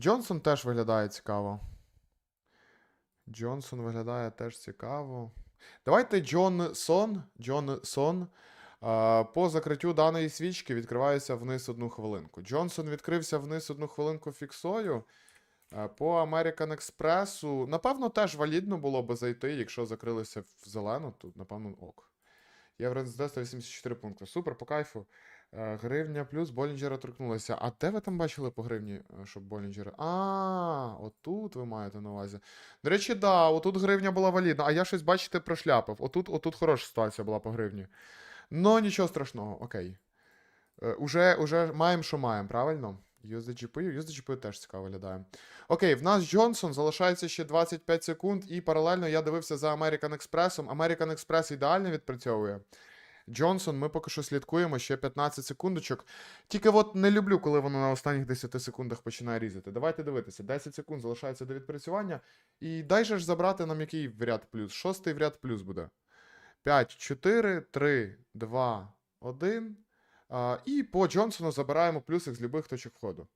Джонсон теж виглядає цікаво. Джонсон виглядає теж цікаво. Давайте Джонсон. Джонсон. По закриттю даної свічки відкриваюся вниз одну хвилинку. Джонсон відкрився вниз одну хвилинку фіксою. По American Express, напевно, теж валідно було би зайти, якщо закрилися в зелену, тут, напевно, ок. Євро 184 пункти. Супер, по кайфу. Е, Гривня плюс Болінджера торкнулася. А де ви там бачили по гривні, е, щоб Болінджера? А, отут ви маєте на увазі. До речі, да, отут гривня була валідна, а я щось, бачите, прошляпив. Отут, отут хороша ситуація була по гривні. Ну, нічого страшного, окей. Е, Уже, уже маємо, що маємо, правильно? USDGP, USDGP теж цікаво виглядає. Окей, в нас Джонсон, залишається ще 25 секунд, і паралельно я дивився за American Express. American Express ідеально відпрацьовує. Джонсон, ми поки що слідкуємо, ще 15 секундочок. Тільки от не люблю, коли воно на останніх 10 секундах починає різати. Давайте дивитися. 10 секунд залишається до відпрацювання. І дай же ж забрати нам який в ряд плюс. Шостий в ряд плюс буде. 5, 4, 3, 2, 1. І по Джонсону забираємо плюсик з любих точок входу.